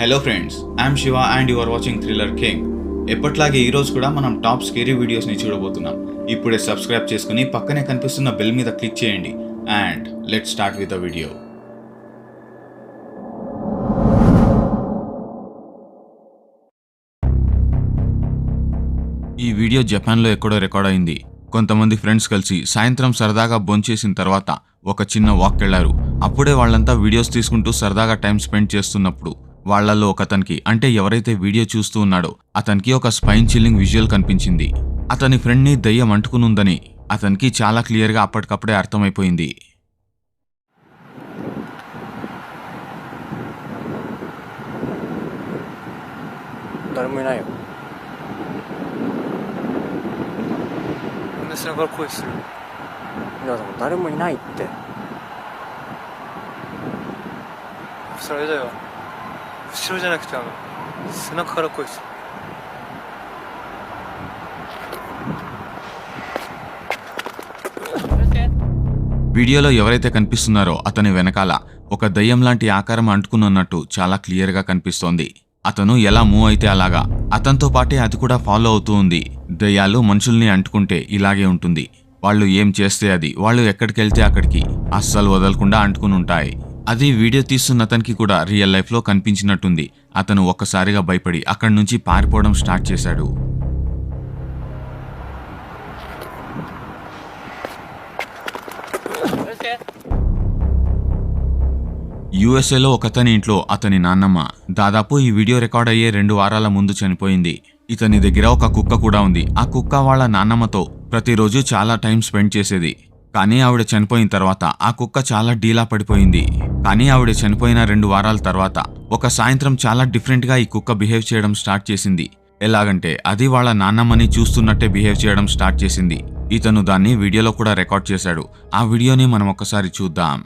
Hello friends I'm Shiva and you are watching thriller king ఎప్పట్లాగే ఈరోజు కూడా మనం టాప్ స్కేరీ వీడియోస్ని చూడబోతున్నాం. ఇప్పుడే సబ్స్క్రైబ్ చేసుకుని పక్కనే కనిపిస్తున్న బెల్ మీద క్లిక్ చేయండి. And let start with the video ఈ వీడియో జపాన్లో ఎక్కడో రికార్డ్ అయింది. కొంతమంది ఫ్రెండ్స్ కలిసి సాయంత్రం సరదాగా భోంచేసిన తర్వాత ఒక చిన్న వాక్ వెళ్ళారు అప్పుడే వాళ్ళంతా వీడియోస్ తీసుకుంటూ సరదాగా టైం స్పెండ్ చేస్తున్నప్పుడు వాళ్ళల్లో ఒకతనికి అంటే ఎవరైతే వీడియో చూస్తూ ఉన్నాడో అతనికి ఒక స్పైన్ చిల్లింగ్ విజువల్ కనిపించింది అతని ఫ్రెండ్ని దయ్యం అంటుకునుందని అతనికి చాలా క్లియర్గా అప్పటికప్పుడే అర్థమైపోయింది誰もいないよ なんで背中から声するいやでも誰もいないってそれあれだよ 後ろじゃなくてあの背中から声する వీడియోలో ఎవరైతే కనిపిస్తున్నారో అతని వెనకాల ఒక దయ్యం లాంటి ఆకారం అంటుకున్నట్టు చాలా క్లియర్గా కనిపిస్తోంది అతను ఎలా మూవ్ అయితే అలాగా అతనితో పాటే అది కూడా ఫాలో అవుతూ ఉంది దయ్యాలు మనుషుల్ని అంటుకుంటే ఇలాగే ఉంటుంది వాళ్ళు ఏం చేస్తే అది వాళ్ళు ఎక్కడికి వెళ్తే అక్కడికి అస్సలు వదలకుండా అంటుకుని ఉంటాయి అది వీడియో తీస్తున్న అతనికి కూడా రియల్ లైఫ్లో కనిపించినట్టుంది. అతను ఒక్కసారిగా భయపడి అక్కడి నుంచి పారిపోవడం స్టార్ట్ చేశాడు. యుఎస్ఏలో ఒకతని ఇంట్లో అతని నాన్నమ్మ. దాదాపు ఈ వీడియో రికార్డ్ అయ్యే రెండు వారాల ముందు చనిపోయింది. ఇతని దగ్గర ఒక కుక్క కూడా ఉంది. ఆ కుక్క వాళ్ళ నాన్నమ్మతో ప్రతిరోజు చాలా టైం స్పెండ్ చేసేది. కానీ ఆవిడ చనిపోయిన తర్వాత ఆ కుక్క చాలా డీలా పడిపోయింది. కానీ ఆవిడ చనిపోయిన రెండు వారాల తర్వాత ఒక సాయంత్రం చాలా డిఫరెంట్గా ఈ కుక్క బిహేవ్ చేయడం స్టార్ట్ చేసింది. ఎలాగంటే అది వాళ్ళ నాన్నమ్మని చూస్తున్నట్టే బిహేవ్ చేయడం స్టార్ట్ చేసింది. ఇతను దాన్ని వీడియోలో కూడా రికార్డ్ చేశాడు. ఆ వీడియోని మనం ఒకసారి చూద్దాం.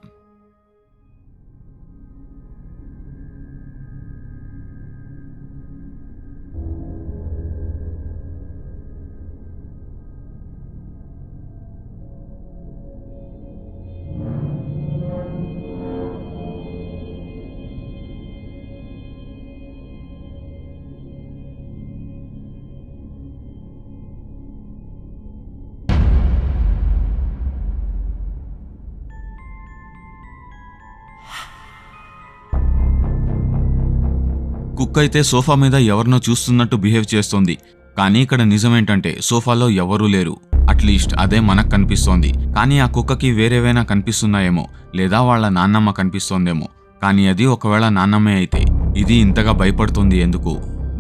కుక్క అయితే సోఫా మీద ఎవరినో చూస్తున్నట్టు బిహేవ్ చేస్తోంది. కానీ ఇక్కడ నిజమేంటంటే సోఫాలో ఎవరూ లేరు. అట్లీస్ట్ అదే మనకు కనిపిస్తోంది. కానీ ఆ కుక్కకి వేరేవైనా కనిపిస్తున్నాయేమో లేదా వాళ్ళ నాన్నమ్మ కనిపిస్తోందేమో. కానీ అది ఒకవేళ నాన్నమ్మే అయితే ఇది ఇంతగా భయపడుతుంది ఎందుకు?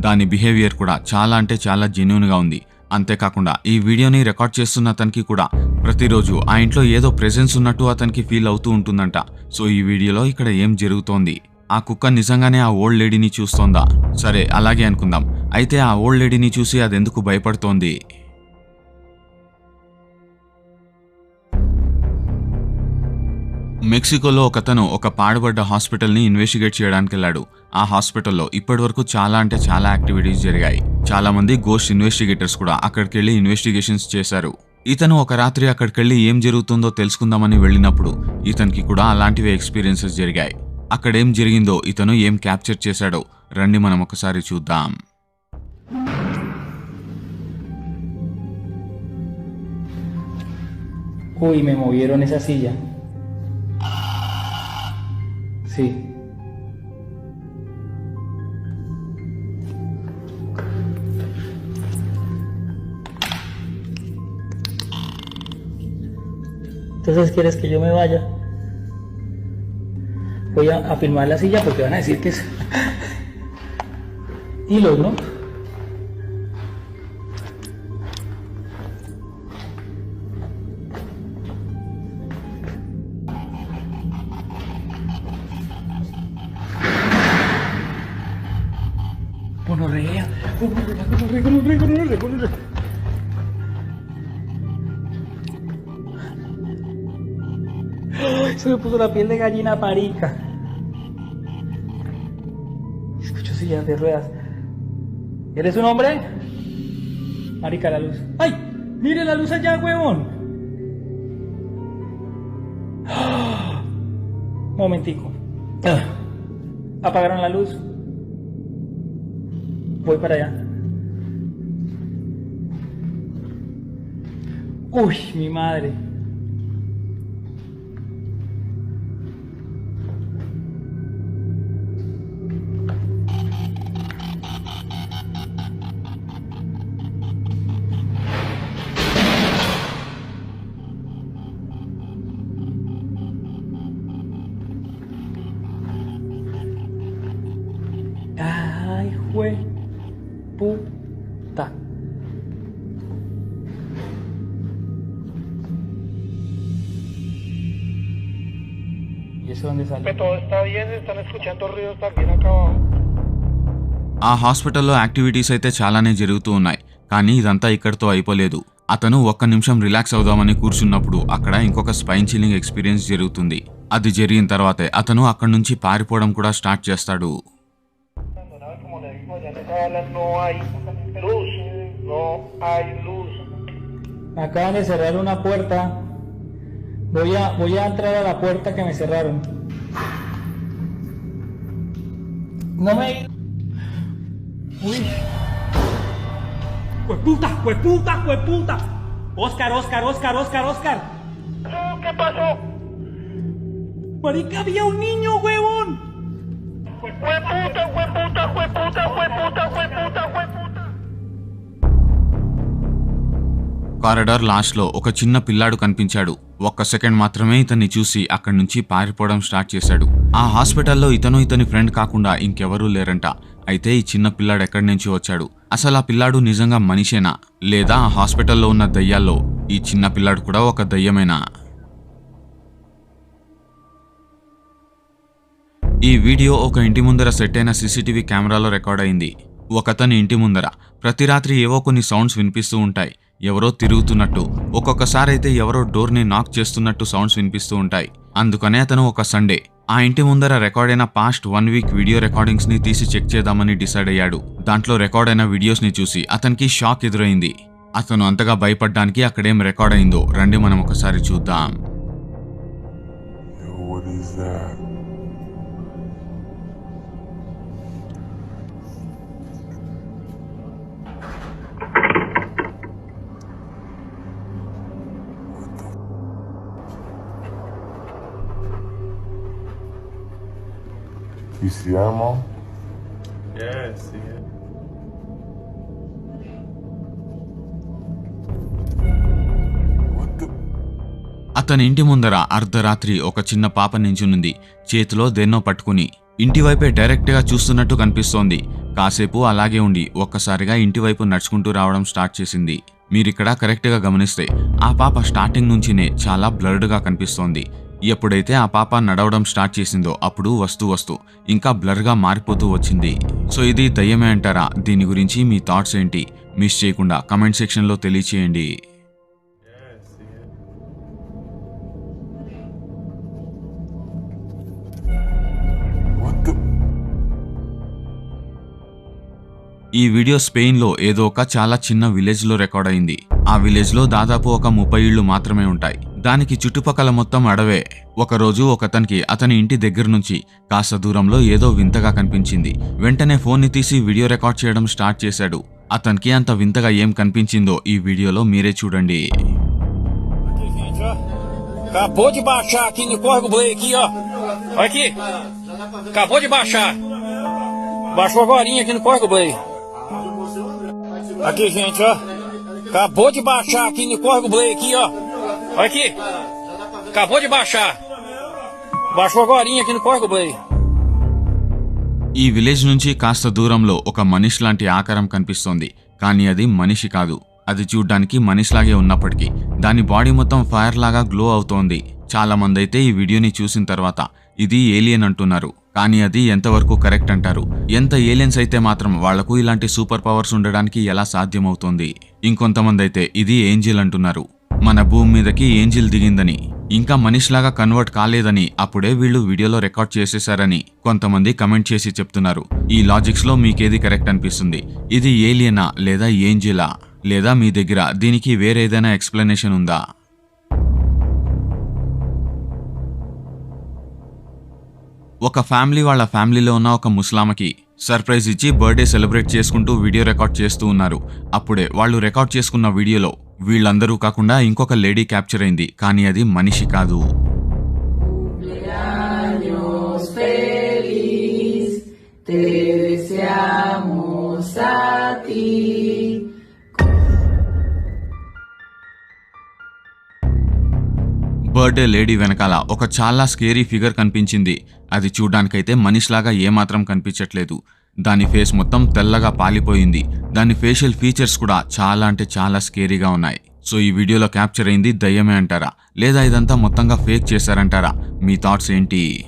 దాని బిహేవియర్ కూడా చాలా అంటే చాలా జెన్యున్గా ఉంది. అంతేకాకుండా ఈ వీడియోని రికార్డ్ చేస్తున్న అతనికి కూడా ప్రతిరోజు ఆ ఇంట్లో ఏదో ప్రెజెన్స్ ఉన్నట్టు అతనికి ఫీల్ అవుతూ ఉంటుందంట. సో ఈ వీడియోలో ఇక్కడ ఏం జరుగుతోంది? ఆ కుక్క నిజంగానే ఆ ఓల్డ్ లేడీని చూస్తోందా? సరే అలాగే అనుకుందాం. అయితే ఆ ఓల్డ్ లేడీని చూసి అదెందుకు భయపడుతోంది? మెక్సికోలో ఒకతను ఒక పాడుబడ్డ హాస్పిటల్ని ఇన్వెస్టిగేట్ చేయడానికి వెళ్ళాడు ఆ హాస్పిటల్లో ఇప్పటివరకు చాలా అంటే చాలా యాక్టివిటీస్ జరిగాయి. చాలా మంది గోస్ట్ ఇన్వెస్టిగేటర్స్ కూడా అక్కడికి వెళ్ళి ఇన్వెస్టిగేషన్స్ చేశారు. ఇతను ఒక రాత్రి అక్కడికి వెళ్ళి ఏం జరుగుతుందో తెలుసుకుందామని వెళ్ళినప్పుడు ఇతనికి కూడా అలాంటివే ఎక్స్పీరియన్సెస్ జరిగాయి. అక్కడేం జరిగిందో ఇతను ఏం క్యాప్చర్ చేశాడో రండి మనం ఒకసారి చూద్దాం Uy, me movieron esa silla. Sí. Entonces, ¿quieres que yo me vaya? Voy a, a firmar la silla porque van a decir que es hilos, ¿no? Gonorrea. Se me puso la piel de gallina parica. De ruedas. ¿Eres un hombre? Marica, la luz. ¡Ay! ¡Mire la luz allá, huevón! ¡Ah! Momentico. Ah. Apagaron la luz. Voy para allá. Uy, mi madre. Puta. ¿Y eso dónde sale? todo está bien, están escuchando ruidos también acá abajo. ఆ హాస్పిటల్లో activities అయితే చాలానే జరుగుతూ ఉన్నాయి కానీ ఇదంతా ఇక్కడితో అయిపోలేదు అతను ఒక్క నిమిషం రిలాక్స్ అవుదామని కూర్చున్నప్పుడు అక్కడ ఇంకొక స్పైన్ చిల్లింగ్ ఎక్స్పీరియన్స్ జరుగుతుంది అది జరిగిన తర్వాతే అతను అక్కడి నుంచి పారిపోవడం కూడా స్టార్ట్ చేస్తాడు sala no hay luz, no hay luz. Me acaban de cerrar una puerta. Voy a, voy a entrar a la puerta que me cerraron. No me... Uy. ¡Hueputa! ¡Hueputa! ¡Hueputa! Oscar, Oscar, Oscar, Oscar, Oscar. ¿Qué pasó? Marica, había un niño, huevón. ¡Hueputa, hueputa, hueputa, hueputa, hueputa, hueputa! Corridor లాస్ట్లో ఒక చిన్న పిల్లాడు కనిపించాడు. ఒక్క second మాత్రమే ఇతన్ని చూసి అక్కడి నుంచి పారిపోవడం స్టార్ట్ చేశాడు. ఆ హాస్పిటల్లో ఇతను ఇతని ఫ్రెండ్ కాకుండా ఇంకెవరూ లేరంట. అయితే ఈ చిన్న పిల్లాడు ఎక్కడి నుంచి వచ్చాడు? అసలు ఆ పిల్లాడు నిజంగా మనిషేనా? లేదా ఆ హాస్పిటల్లో ఉన్న దయ్యాల్లో ఈ చిన్న పిల్లాడు కూడా ఒక దయ్యమేనా? ఈ వీడియో ఒక ఇంటి ముందర సెట్ అయిన సీసీటీవీ కెమెరాలో రికార్డ్ అయింది. ఒకతని ఇంటి ముందర. ప్రతి రాత్రి ఏవో కొన్ని సౌండ్స్ వినిపిస్తూ ఉంటాయి. ఎవరో తిరుగుతున్నట్టు ఒక్కొక్కసారి అయితే ఎవరో డోర్ని నాక్ చేస్తున్నట్టు సౌండ్స్ వినిపిస్తూ ఉంటాయి. అందుకనే అతను ఒక సండే. ఆ ఇంటి ముందర రికార్డ్ అయిన పాస్ట్ వన్ వీక్ వీడియో రికార్డింగ్స్ని తీసి చెక్ చేద్దామని డిసైడ్ అయ్యాడు. దాంట్లో రికార్డ్ అయిన వీడియోస్ని చూసి అతనికి షాక్ ఎదురైంది. అతను అంతగా భయపడ్డానికి అక్కడేం రికార్డ్ అయిందో రండి మనం ఒకసారి చూద్దాం. It. What the? అతని ఇంటి ముందర అర్ధరాత్రి ఒక చిన్న పాప నించునుంది చేతిలో దేన్నో పట్టుకుని ఇంటి వైపే డైరెక్ట్గా చూస్తున్నట్టు కనిపిస్తోంది కాసేపు అలాగే ఉండి ఒక్కసారిగా ఇంటి వైపు నడుచుకుంటూ రావడం స్టార్ట్ చేసింది మీరిక్కడ కరెక్ట్గా గమనిస్తే ఆ పాప స్టార్టింగ్ నుంచినే చాలా బ్లర్డ్గా కనిపిస్తోంది ఎప్పుడైతే ఆ పాప నడవడం స్టార్ట్ చేసిందో అప్పుడు వస్తూ వస్తూ ఇంకా బ్లర్గా మారిపోతూ వచ్చింది. సో ఇది దయ్యమే అంటారా? దీని గురించి మీ థాట్స్ ఏంటి? మిస్ చేయకుండా కమెంట్ సెక్షన్లో తెలియచేయండి? ఈ వీడియో స్పెయిన్లో ఏదో ఒక చాలా చిన్న విలేజ్లో రికార్డ్ అయింది. ఆ విలేజ్లో దాదాపు ఒక ముప్పై ఇళ్ళు మాత్రమే ఉంటాయి. దానికి చుట్టుపక్కల మొత్తం అడవే. ఒకరోజు ఒకతనికి అతని ఇంటి దగ్గర నుంచి కాస్త దూరంలో ఏదో వింతగా కనిపించింది. వెంటనే ఫోన్ని తీసి వీడియో రికార్డ్ చేయడం స్టార్ట్ చేశాడు. అతనికి అంత వింతగా ఏం కనిపించిందో ఈ వీడియోలో మీరే చూడండి. Acabou de baixar aqui no córrego Blay aqui, ó. Olha aqui. Acabou de baixar. Baixou agora aqui no Córrego Blay. ఈ విలేజ్ నుంచి కాస్త దూరంలో ఒక మనిషి లాంటి ఆకారం కనిపిస్తోంది. కానీ అది మనిషి కాదు. అది చూడ్డానికి మనిషిలాగే ఉన్నప్పటికీ దాని బాడీ మొత్తం ఫైర్ లాగా గ్లో అవుతోంది. చాలా మంది అయితే ఈ వీడియోని చూసిన తర్వాత ఇది ఏలియన్ అంటున్నారు. కానీ అది ఎంతవరకు కరెక్ట్ అంటారు? ఎంత ఏలియన్స్ అయితే మాత్రం వాళ్ళకు ఇలాంటి సూపర్ పవర్స్ ఉండడానికి ఎలా సాధ్యమవుతోంది? ఇంకొంతమంది అయితే ఇది ఏంజిల్ అంటున్నారు. మన భూమి మీదకి ఏంజిల్ దిగిందని ఇంకా మనిషిలాగా కన్వర్ట్ కాలేదని అప్పుడే వీళ్ళు వీడియోలో రికార్డ్ చేసేశారని కొంతమంది కమెంట్ చేసి చెప్తున్నారు. ఈ లాజిక్స్లో మీకేది కరెక్ట్ అనిపిస్తుంది? ఇది ఏలియనా లేదా ఏంజిలా? లేదా మీ దగ్గర దీనికి వేరేదైనా ఎక్స్ప్లెనేషన్ ఉందా? ఒక ఫ్యామిలీ వాళ్ళ ఫ్యామిలీలో ఉన్న ఒక ముస్లామకి సర్ప్రైజ్ ఇచ్చి బర్త్డే సెలబ్రేట్ చేసుకుంటూ వీడియో రికార్డ్ చేస్తూ ఉన్నారు. అప్పుడే వాళ్ళు రికార్డ్ చేసుకున్న వీడియోలో వీళ్ళందరూ కాకుండా ఇంకొక లేడీ క్యాప్చర్ అయింది కానీ అది మనిషి కాదు. బర్త్డే లేడీ వెనకాల ఒక చాలా స్కేరీ ఫిగర్ కనిపించింది. అది చూడ్డానికైతే మనిషిలాగా ఏమాత్రం కనిపించట్లేదు. దాని ఫేస్ మొత్తం తెల్లగా పాలిపోయింది. దాని ఫేషియల్ ఫీచర్స్ కూడా చాలా అంటే చాలా స్కేరీగా ఉన్నాయి. సో ఈ వీడియోలో క్యాప్చర్ అయింది దయ్యమే అంటారా? లేదా ఇదంతా మొత్తంగా ఫేక్ చేశారంటారా? మీ థాట్స్ ఏంటి?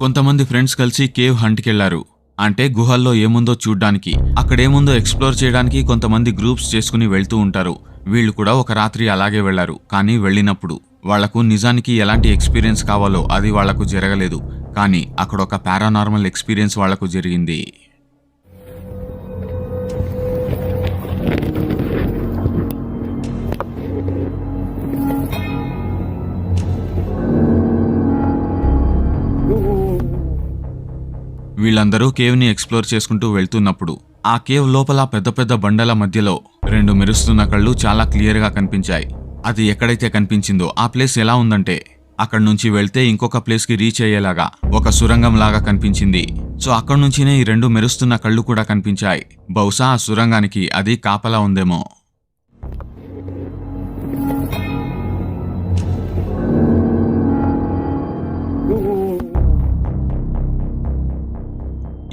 కొంతమంది ఫ్రెండ్స్ కలిసి కేవ్ హంట్కెళ్ళారు అంటే గుహల్లో ఏముందో చూడ్డానికి అక్కడేముందో ఎక్స్ప్లోర్ చేయడానికి కొంతమంది గ్రూప్స్ చేసుకుని వెళ్తూ ఉంటారు. వీళ్ళు కూడా ఒక రాత్రి అలాగే వెళ్ళారు కానీ వెళ్ళినప్పుడు వాళ్ళకు నిజానికి ఎలాంటి ఎక్స్పీరియన్స్ కావాలో అది వాళ్ళకు జరగలేదు. కానీ అక్కడ ఒక పారానార్మల్ ఎక్స్పీరియన్స్ వాళ్ళకు జరిగింది. వీళ్ళందరూ కేవ్ని ఎక్స్ప్లోర్ చేసుకుంటూ వెళ్తున్నప్పుడు ఆ కేవ్ లోపల పెద్ద పెద్ద బండల మధ్యలో రెండు మెరుస్తున్న కళ్ళు చాలా క్లియర్గా కనిపించాయి. అది ఎక్కడైతే కనిపించిందో ఆ ప్లేస్ ఎలా ఉందంటే అక్కడి నుంచి వెళ్తే ఇంకొక ప్లేస్కి రీచ్ అయ్యేలాగా ఒక సురంగం లాగా కనిపించింది. సో అక్కడి నుంచినే ఈ రెండు మెరుస్తున్న కళ్ళు కూడా కనిపించాయి. బహుశా ఆ సురంగానికి అది కాపలా ఉందేమో.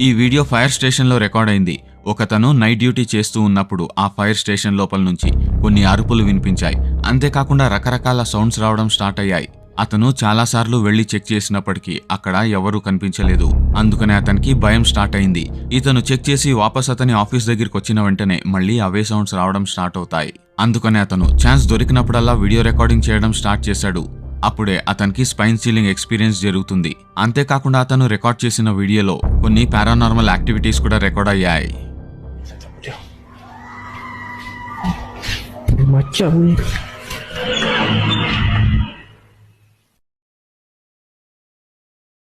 ఈ వీడియో ఫైర్ స్టేషన్లో రికార్డ్ అయింది ఒకతను నైట్ డ్యూటీ చేస్తూ ఉన్నప్పుడు ఆ ఫైర్ స్టేషన్ లోపల నుంచి కొన్ని అరుపులు వినిపించాయి. అంతేకాకుండా రకరకాల సౌండ్స్ రావడం స్టార్ట్ అయ్యాయి. అతను చాలాసార్లు వెళ్ళి చెక్ చేసినప్పటికీ అక్కడ ఎవరూ కనిపించలేదు. అందుకనే అతనికి భయం స్టార్ట్ అయింది. ఇతను చెక్ చేసి వాపస్ అతని ఆఫీస్ దగ్గరికి వచ్చిన వెంటనే మళ్ళీ అవే సౌండ్స్ రావడం స్టార్ట్ అవుతాయి. అందుకనే అతను ఛాన్స్ దొరికినప్పుడల్లా వీడియో రికార్డింగ్ చేయడం స్టార్ట్ చేశాడు. అప్పుడే అతనికి స్పైన్ సీలింగ్ ఎక్స్పీరియన్స్ జరుగుతుంది అంతేకాకుండా అతను రికార్డ్ చేసిన వీడియోలో కొన్ని పారానార్మల్ యాక్టివిటీస్ కూడా రికార్డ్ అయ్యాయి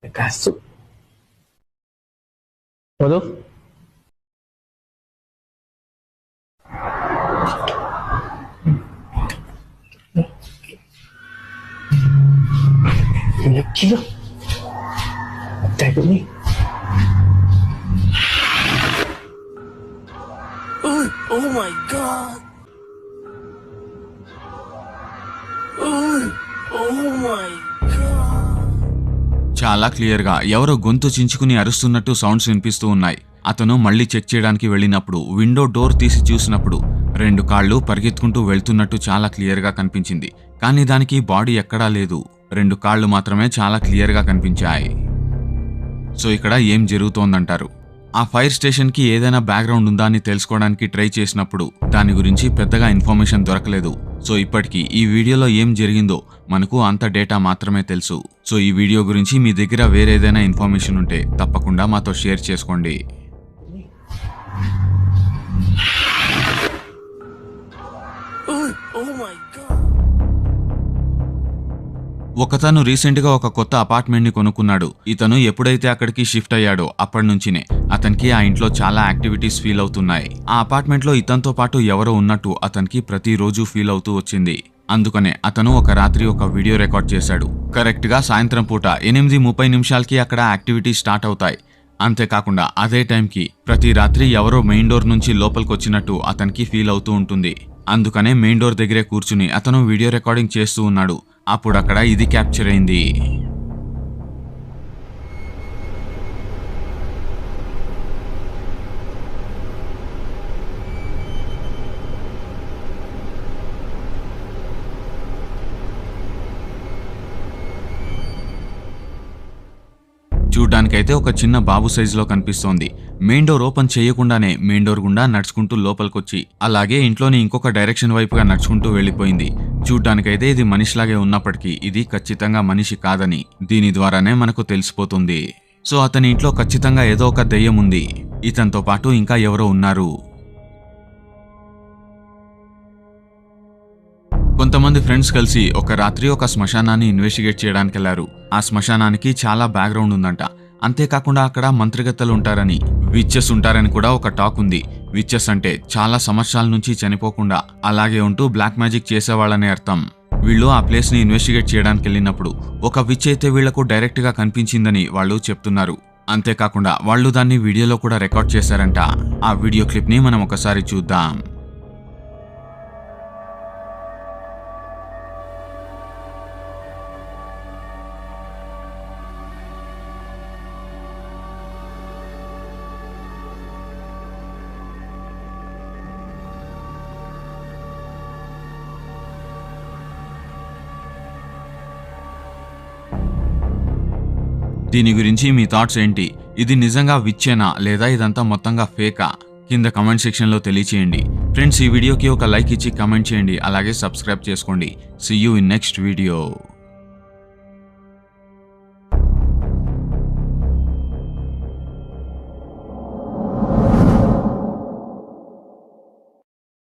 Caso. ¿Puedo? Ni. Oh, oh my god. Oh, oh my god. చాలా క్లియర్గా ఎవరో గొంతు చించుకుని అరుస్తున్నట్టు సౌండ్స్ వినిపిస్తూ ఉన్నాయి అతను మళ్ళీ చెక్ చేయడానికి వెళ్ళినప్పుడు విండో డోర్ తీసి చూసినప్పుడు రెండు కాళ్ళు పరిగెత్తుకుంటూ వెళ్తున్నట్టు చాలా క్లియర్గా కనిపించింది కానీ దానికి బాడీ ఎక్కడా లేదు రెండు కాళ్ళు మాత్రమే చాలా క్లియర్గా కనిపించాయి. సో ఇక్కడ ఏం జరుగుతోందంటారు? ఆ ఫైర్ స్టేషన్కి ఏదైనా బ్యాక్గ్రౌండ్ ఉందా అని తెలుసుకోవడానికి ట్రై చేసినప్పుడు దాని గురించి పెద్దగా ఇన్ఫర్మేషన్ దొరకలేదు. సో ఇప్పటికీ ఈ వీడియోలో ఏం జరిగిందో మనకు అంత డేటా మాత్రమే తెలుసు. సో ఈ వీడియో గురించి మీ దగ్గర వేరేదైనా ఇన్ఫర్మేషన్ ఉంటే తప్పకుండా మాతో షేర్ చేసుకోండి. Oh, oh my god. ఒకతను రీసెంట్గా ఒక కొత్త అపార్ట్మెంట్ని కొనుక్కున్నాడు. ఇతను ఎప్పుడైతే అక్కడికి షిఫ్ట్ అయ్యాడో అప్పటి నుంచినే. అతనికి ఆ ఇంట్లో చాలా యాక్టివిటీస్ ఫీల్ అవుతున్నాయి. ఆ అపార్ట్మెంట్లో ఇతనితో పాటు ఎవరో ఉన్నట్టు అతనికి ప్రతిరోజు ఫీల్ అవుతూ వచ్చింది. అందుకనే అతను ఒక రాత్రి ఒక వీడియో రికార్డ్ చేశాడు. కరెక్ట్గా సాయంత్రం పూట ఎనిమిది ముప్పై నిమిషాలకి అక్కడ యాక్టివిటీస్ స్టార్ట్ అవుతాయి. అంతేకాకుండా అదే టైంకి ప్రతి రాత్రి ఎవరో మెయిన్ డోర్ నుంచి లోపలికి వచ్చినట్టు అతనికి ఫీల్ అవుతూ ఉంటుంది. అందుకనే మెయిన్ డోర్ దగ్గరే కూర్చుని అతను వీడియో రికార్డింగ్ చేస్తూ ఉన్నాడు. అప్పుడు అక్కడ ఇది క్యాప్చర్ అయింది. చూడ్డానికైతే ఒక చిన్న బాబు సైజులో కనిపిస్తోంది. మెయిన్ డోర్ ఓపెన్ చేయకుండానే మెయిన్ డోర్ గుండా నడుచుకుంటూ లోపలికొచ్చి అలాగే ఇంట్లోని ఇంకొక డైరెక్షన్ వైపుగా నడుచుకుంటూ వెళ్ళిపోయింది. చూడ్డానికైతే ఇది మనిషిలాగే ఉన్నప్పటికీ ఇది ఖచ్చితంగా మనిషి కాదని దీని ద్వారానే మనకు తెలిసిపోతుంది. సో అతని ఇంట్లో ఖచ్చితంగా ఏదో ఒక దెయ్యం ఉంది. ఇతనితో పాటు ఇంకా ఎవరో ఉన్నారు. కొంతమంది ఫ్రెండ్స్ కలిసి ఒక రాత్రి ఒక శ్మశానాన్ని ఇన్వెస్టిగేట్ చేయడానికి వెళ్ళారు ఆ శ్మశానానికి చాలా బ్యాక్గ్రౌండ్ ఉందంట. అంతేకాకుండా అక్కడ మంత్రిగత్తలు ఉంటారని విచ్చెస్ ఉంటారని కూడా ఒక టాక్ ఉంది. విచ్చెస్ అంటే చాలా సంవత్సరాల నుంచి చనిపోకుండా అలాగే ఉంటూ బ్లాక్ మ్యాజిక్ చేసేవాళ్ళనే అర్థం. వీళ్ళు ఆ ప్లేస్ని ఇన్వెస్టిగేట్ చేయడానికి వెళ్ళినప్పుడు ఒక విచ్ అయితే వీళ్ళకు డైరెక్ట్గా కనిపించిందని వాళ్ళు చెప్తున్నారు. అంతేకాకుండా వాళ్ళు దాన్ని వీడియోలో కూడా రికార్డ్ చేశారంట. ఆ వీడియో క్లిప్ని మనం ఒకసారి చూద్దాం. దీని గురించి మీ థాట్స్ ఏంటి? ఇది నిజంగా విచ్చేనా? లేదా ఇదంతా మొత్తంగా ఫేకా కింద కమెంట్ సెక్షన్లో తెలియచేయండి. ఫ్రెండ్స్ ఈ వీడియోకి ఒక లైక్ ఇచ్చి కమెంట్ చేయండి. అలాగే సబ్స్క్రైబ్ చేసుకోండి. See you in next video